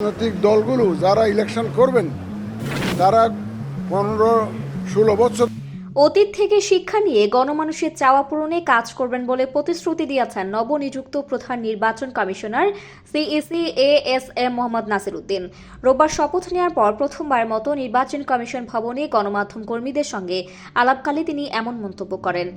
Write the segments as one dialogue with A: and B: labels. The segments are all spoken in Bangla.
A: রাজনৈতিক দলগুলো যারা ইলেকশন করবেন, তারা পনেরো, ষোলো বছর
B: অতীত থেকে শিক্ষা নিয়ে গণমানুষের চাওয়া পূরণে কাজ করবেন বলে প্রতিশ্রুতি দিয়েছেন নবনিযুক্ত প্রধান নির্বাচন commissioner CEC A S M Mohammad Nasir Uddin. রোববার শপথ নেওয়ার পর প্রথমবার মতো নির্বাচন কমিশন ভবনে গণমাধ্যম কর্মীদের সঙ্গে আলাপকালে তিনি এমন মন্তব্য করেন।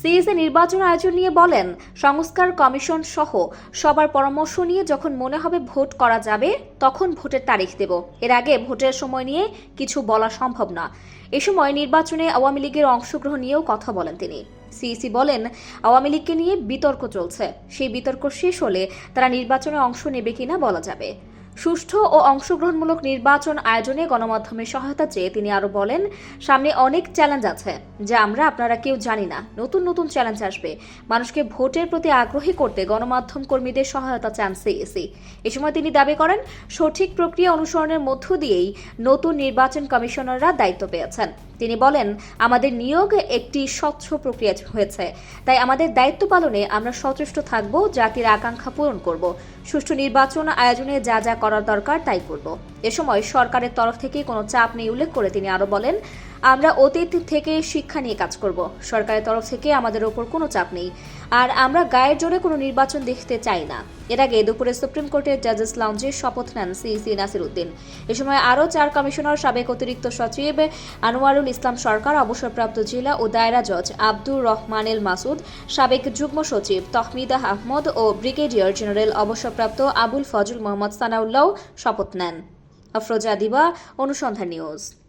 B: সিএসএ নির্বাচন আয়োজন নিয়ে বলেন, সংস্কার কমিশন সহ সবার পরামর্শ নিয়ে যখন মনে হবে ভোট করা যাবে, তখন ভোটের তারিখ দেব। এর আগে ভোটের সময় নিয়ে কিছু বলা সম্ভব না। এ সময় নির্বাচনে আওয়ামী লীগের অংশগ্রহণ নিয়েও কথা বলেন তিনি। সিইসি বলেন, আওয়ামী লীগকে নিয়ে বিতর্ক চলছে। সেই বিতর্ক শেষ হলে তারা নির্বাচনে অংশ নেবে কিনা বলা যাবে। সুষ্ঠু ও অংশগ্রহণমূলক নির্বাচন আয়োজনে গণমাধ্যমের সহায়তা চেয়ে তিনি আরও বলেন, সামনে অনেক চ্যালেঞ্জ আছে যা আমরা আপনারা কেউ জানি না। নতুন নতুন চ্যালেঞ্জ আসবে। মানুষকে ভোটের প্রতি আগ্রহী করতে গণমাধ্যম কর্মীদের সহায়তা চান সিএসি এ সময় তিনি দাবি করেন, সঠিক প্রক্রিয়া অনুসরণের মধ্য দিয়েই নতুন নির্বাচন কমিশনাররা দায়িত্ব পেয়েছেন। তিনি বলেন, আমাদের নিয়োগ একটি স্বচ্ছ প্রক্রিয়া হয়েছে, তাই আমাদের দায়িত্ব পালনে আমরা সচেষ্ট থাকব, জাতির আকাঙ্ক্ষা পূরণ করব। সুষ্ঠু নির্বাচন আয়োজনে যা যা করার দরকার, তাই করব। এ সময় সরকারের তরফ থেকে কোনো চাপ নেই, উল্লেখ করে তিনি আরও বলেন আমরা অতীত থেকে শিক্ষা নিয়ে কাজ করব। সরকারের তরফ থেকে আমাদের ওপর কোনো চাপ নেই। আর আমরা গায়ের জোরে কোনো নির্বাচন দেখতে চাই না। এর আগে দুপুরে সুপ্রিম কোর্টের জাজেস লাউঞ্জে শপথ নেন সিইসি নাসির উদ্দিন। এ সময় আরও চার কমিশনার, সাবেক অতিরিক্ত সচিব আনোয়ারুল ইসলাম সরকার, অবসরপ্রাপ্ত জেলা ও দায়রা জজ আব্দুর রহমানেল মাসুদ, সাবেক যুগ্ম সচিব তহমিদা আহমদ ও ব্রিগেডিয়ার জেনারেল অবসরপ্রাপ্ত আবুল ফজল মোহাম্মদ সানাউল্লাহ শপথ নেন। আফরোজা দিবা, অনুসন্ধান নিউজ।